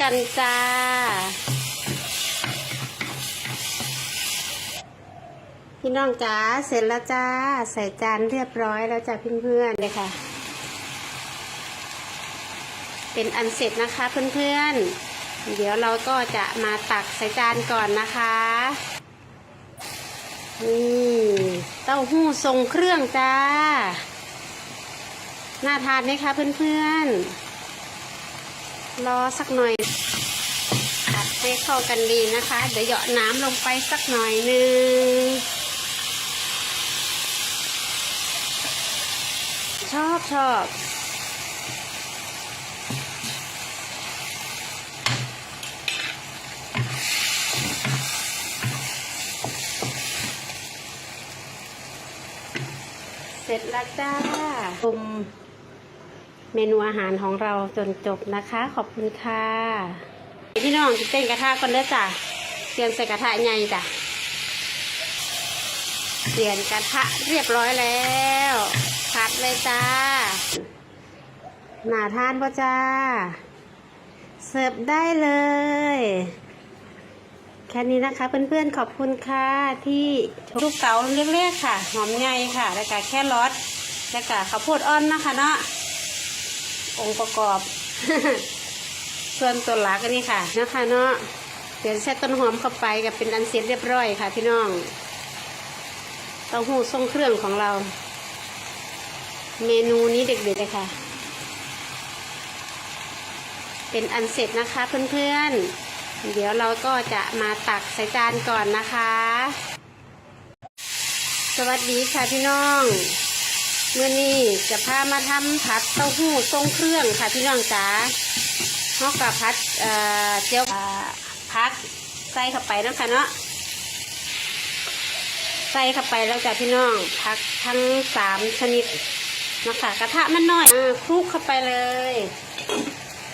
กันจ้า พี่น้องจ้าเสร็จแล้วจ้า ใส่จานเรียบร้อยแล้วจ้ะเพื่อนๆเลยค่ะ เป็นอันเสร็จนะคะเพื่อนๆ เดี๋ยวเราก็จะมาตักใส่จานก่อนนะคะนี่เต้าหู้ทรงเครื่องจ้า น่าทานไหมคะเพื่อนๆ รอสักหน่อยผัดให้เข้ากันดีนะคะ เดี๋ยวเหยาะน้ำลงไปสักหน่อยหนึงชอบชอบเสร็จแล้วจ้าชม เมนูอาหารของเราจนจบนะคะ ขอบคุณค่ะพี่น้องเต้นกระทะก่อนเด้อจ้ะเตรียมใส่กระทะใหญ่จ้ะเปลี่ยนกระทะเรียบร้อยแล้วผัดเลยจ้าหนาทานป่ะจ้า เสิร์ฟได้เลย แค่นี้นะคะเพื่อนๆขอบคุณค่ะที่ลูกเก๋าเล็กๆค่ะ หอมใหญ่ค่ะ แล้วก็แค่รสแล้วก็ข้าวโพดอ่อนนะคะเนาะ องค์ประกอบ ส่วนตัวหลักอันนี้ค่ะนะคะเนาะเดี๋ยวแช่ต้นหอมเข้าไปกับเป็นอันเสร็จเรียบร้อยค่ะพี่น้องเต้าหู้ทรงเครื่องของเรา เมนูนี้เด็กๆเลยค่ะ เป็นอันเสร็จนะคะเพื่อนๆ เดี๋ยวเราก็จะมาตักใส่จานก่อนนะคะ สวัสดีค่ะพี่น้อง เมื่อนี้จะพามาทำผัดเต้าหู้ทรงเครื่องค่ะพี่น้องจ๋าฮอกกับผัดเจียวอ่าพักใส่เข้าไปนะคะเนาะใส่เข้าไปแล้วจ้ะพี่น้องพักทั้งสามชนิดนะคะกระทะมันน้อยอคลุกเข้าไปเลย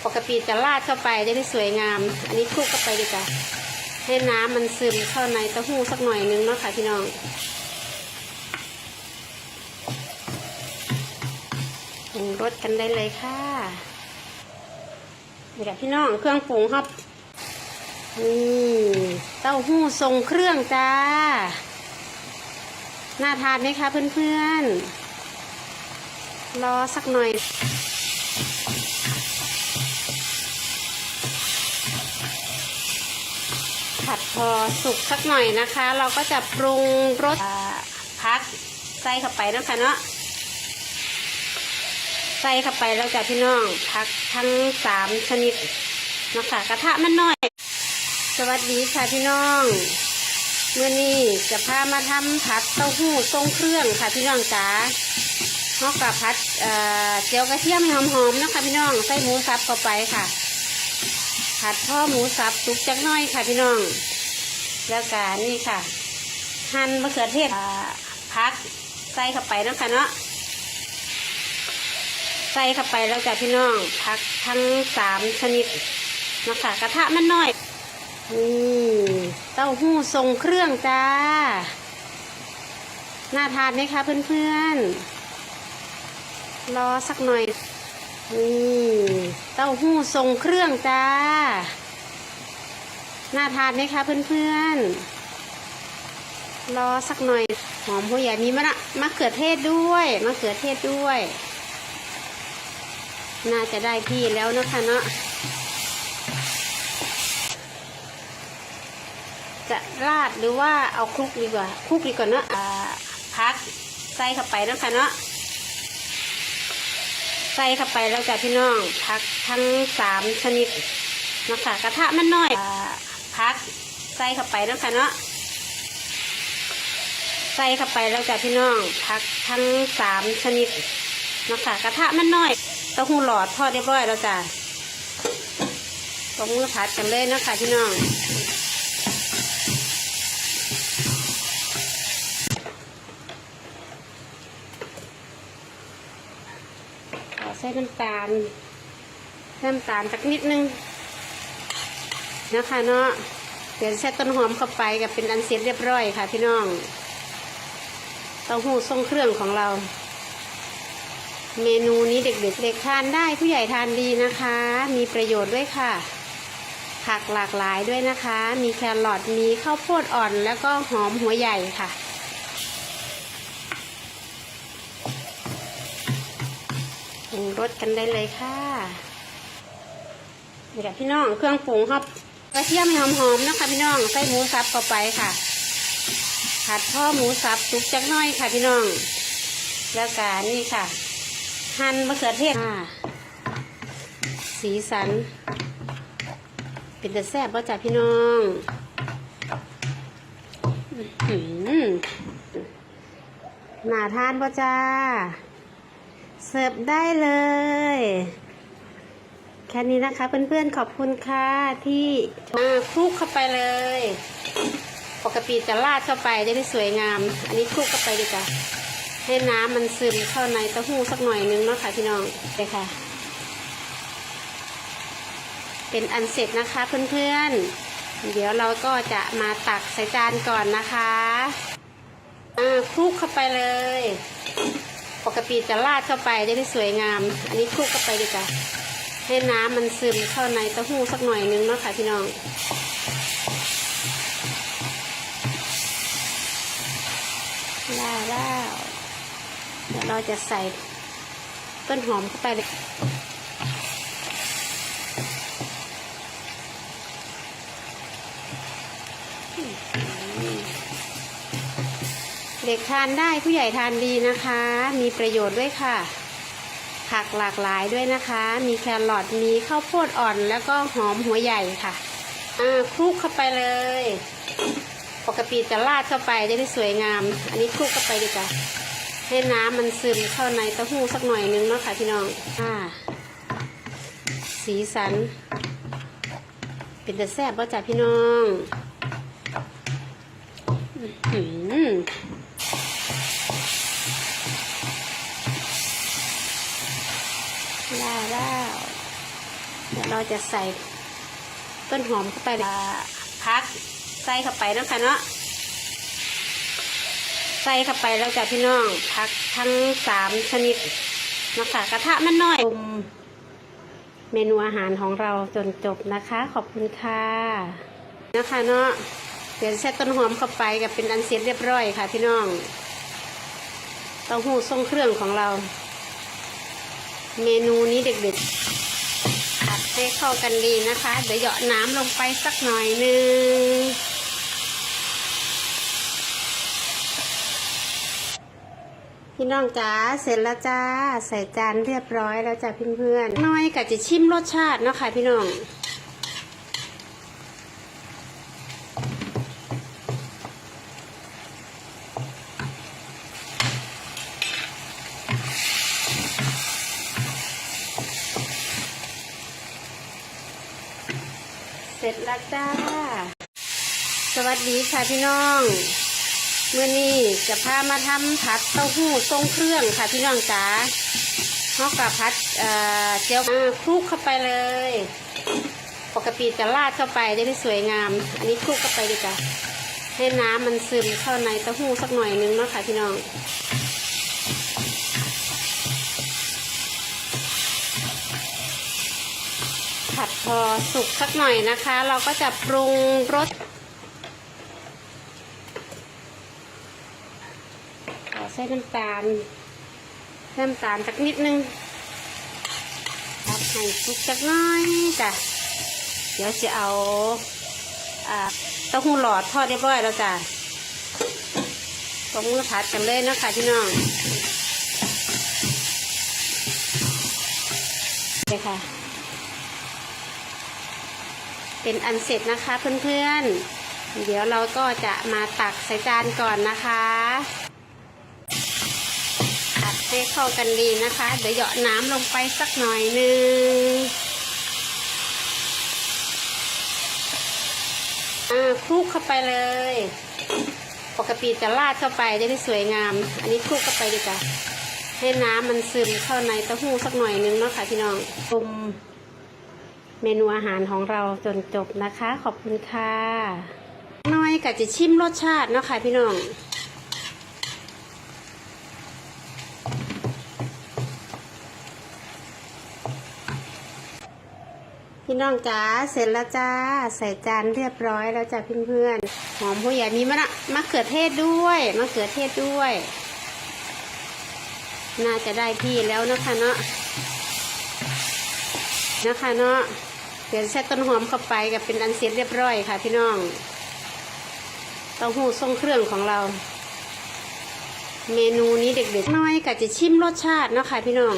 ปกติจะราดเข้าไปจะได้สวยงาม อันนี้คลุกเข้าไปดีกว่าให้น้ำมันซึมเข้าในเต้าหู้สักหน่อยนึงเนาะค่ะพี่น้อง ปรุงรสกันได้เลยค่ะนี่ค่ะพี่น้องเครื่องปรุงครับนี่เต้าหู้ทรงเครื่องจ้า น่าทานไหมคะเพื่อนๆ รอสักหน่อยผัดพอสุกสักหน่อยนะคะ เราก็จะปรุงรสพักใส่เข้าไปนะคะเนาะ ใส่เข้าไปแล้วจ้ะพี่น้องพักทั้งสามชนิดนะคะกระทะมันน้อย สวัสดีค่ะพี่น้องเมื่อนี้จะพามาทำผัดเต้าหู้ทรงเครื่องค่ะพี่น้องจ๋าฮอกกับผัดเอ่อเจียวกระเทียมให้หอมๆนะคะพี่น้องใส่หมูสับเข้าไปค่ะผัดพ่อหมูสับสุกจักน้อยค่ะพี่น้อง แล้วก็นี่ค่ะ หั่นมะเขือเทศพักใส่เข้าไปนะคะเนาะ ใส่เข้าไปแล้วจ้ะพี่น้องพักทั้งสามชนิดนะคะกระทะมันน้อยนี่เต้าหู้ทรงเครื่องจ้า น่าทานไหมคะเพื่อนๆ รอสักหน่อยนี่เต้าหู้ทรงเครื่องจ้า น่าทานไหมคะเพื่อนๆ รอสักหน่อยหอมหัวใหญ่มีมะนะมะเขือเทศด้วยมะเขือเทศด้วย น่าจะได้ที่แล้วนะคะเนาะจะราดหรือว่าเอาคลุกดีกว่าคลุกดีกว่าเนาะอ่าพักใส่เข้าไปนะคะเนาะใส่เข้าไปแล้วจ้ะพี่น้องพักทั้งสามชนิดนะคะกระทะมันน้อยอ่าพักใส่เข้าไปนะคะเนาะใส่เข้าไปแล้วจ้ะพี่น้องพักทั้งสามชนิดนะคะกระทะมันน้อย เต้าหู้หลอดทอดเรียบร้อยแล้วจ้ะตรงมือผัดกันเลยนะคะพี่น้อง ขอใส่น้ำตาลน้ำตาลสักนิดนึงนะคะเนาะเดี๋ยวใส่ต้นหอมเข้าไปกับเป็นอันเสร็จเรียบร้อยค่ะพี่น้องเต้าหู้ทรงเครื่องของเรา เมนูนี้เด็กๆเด็กทานได้ผู้ใหญ่ทานดีนะคะ มีประโยชน์ด้วยค่ะ ผักหลากหลายด้วยนะคะ มีแครอทมีข้าวโพดอ่อนแล้วก็หอมหัวใหญ่ค่ะ ปรุงรสกันได้เลยค่ะนี่ค่ะพี่น้องเครื่องปรุงครับกระเทียมหอมๆนะคะพี่น้องใส่หมูสับเข้าไปค่ะ ผัดพ่อหมูสับสุกจักน้อยค่ะพี่น้อง แล้วก็นี่ค่ะ หั่นมะเขือเทศค่ะสีสัน เป็นแต่แซ่บป่ะจ้ะพี่น้องอื้อหือน่าทานป่ะจ้า เสิร์ฟได้เลย แค่นี้นะคะเพื่อนๆขอบคุณค่ะที่อ่าคลุกเข้าไปเลย ปกติจะราดเข้าไปจะได้สวยงาม อันนี้คลุกเข้าไปดีกว่า ให้น้ำมันซึมเข้าในเต้าหู้สักหน่อยนึงเนาะค่ะพี่น้องเลยค่ะ เป็นอันเสร็จนะคะเพื่อนๆ เดี๋ยวเราก็จะมาตักใส่จานก่อนนะคะอ่าคลุกเข้าไปเลย ปกติจะราดเข้าไปจะได้สวยงาม อันนี้คลุกเข้าไปดีกว่าให้น้ำมันซึมเข้าในเต้าหู้สักหน่อยนึงเนาะค่ะพี่น้องได้แล้ว เราจะใส่ต้นหอมเข้าไปเลยเด็กทานได้ผู้ใหญ่ทานดีนะคะ มีประโยชน์ด้วยค่ะ ผักหลากหลายด้วยนะคะ มีแครอทมีข้าวโพดอ่อนแล้วก็หอมหัวใหญ่ค่ะอ่าคลุกเข้าไปเลย ปกติจะราดเข้าไปจะได้สวยงาม อันนี้คลุกเข้าไปดีกว่า ให้น้ำมันซึมเข้าในเต้าหู้สักหน่อยนึงเนาะค่ะพี่น้องอ่าสีสัน เป็นแต่แซ่บป่ะจ้ะพี่น้องอื้อหือได้แล้วเดี๋ยวเราจะใส่ต้นหอมเข้าไปลยพักใส่เข้าไปนะคะเนาะ ใส่เข้าไปแล้วจ้ะพี่น้องพักทั้งสามชนิดนะคะกระทะมันน้อยชมเมนูอาหารของเราจนจบนะคะ ขอบคุณค่ะนะคะเนาะเดี๋ยวใส่ต้นหอมเข้าไปกับเป็นอันเสร็จเรียบร้อยค่ะพี่น้องเต้าหู้ทรงเครื่องของเรา เมนูนี้เด็กๆผัดให้เข้ากันดีนะคะ เดี๋ยวเหยาะน้ำลงไปสักหน่อยนึง พี่น้องจ๋าเสร็จแล้วจ้า ใส่จานเรียบร้อยแล้วจ้ะเพื่อนๆน้อยกับจะชิมรสชาติเนาะค่ะพี่น้องเสร็จแล้วจ้า สวัสดีค่ะพี่น้อง เมื่อนี้จะพามาทำผัดเต้าหู้ทรงเครื่องค่ะพี่น้องจ๋าฮอกกับผัดเจียวคลุกเข้าไปเลย ปกติจะราดเข้าไปจะได้สวยงาม อันนี้คลุกเข้าไปดีกว่าให้น้ำมันซึมเข้าในเต้าหู้สักหน่อยนึงเนาะค่ะพี่น้องผัดพอสุกสักหน่อยนะคะ เราก็จะปรุงรส ขอ ใส่น้ำตาล น้ำตาลสักนิดนึงผัดให้สุกสักน้อยจ้ะ เดี๋ยวจะเอาเต้าหู้หลอดทอดเรียบร้อยแล้วจ้ะก็มือผัดกันเลยนะคะพี่น้องเลยค่ะ เป็นอันเสร็จนะคะเพื่อนๆ เดี๋ยวเราก็จะมาตักใส่จานก่อนนะคะ ผัดให้เข้ากันดีนะคะ เดี๋ยวเหยาะน้ำลงไปสักหน่อยนึงอ่าคลุกเข้าไปเลย ปกติจะราดเข้าไปจะได้สวยงาม อันนี้คลุกเข้าไปดีกว่าให้น้ำมันซึมเข้าในเต้าหู้สักหน่อยนึงเนาะค่ะพี่น้องชมเมนูอาหารของเราจนจบนะคะ ขอบคุณค่ะน้อยกับจะชิมรสชาติเนาะค่ะพี่น้อง พี่น้องจ๋าเสร็จแล้วจ้า ใส่จานเรียบร้อยแล้วจ้ะเพื่อนๆหอมผู้ใหญ่มีมะนะมะเขือเทศด้วยมะเขือเทศด้วย น่าจะได้ที่แล้วนะคะเนาะนะคะเนาะเดี๋ยวแช่ต้นหอมเข้าไปกับเป็นอันเสร็จเรียบร้อยค่ะ พี่น้องเต้าหู้ทรงเครื่องของเรา เมนูนี้เด็กๆน้อยก็จะชิมรสชาติเนาะค่ะพี่น้อง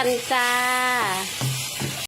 กันจ้า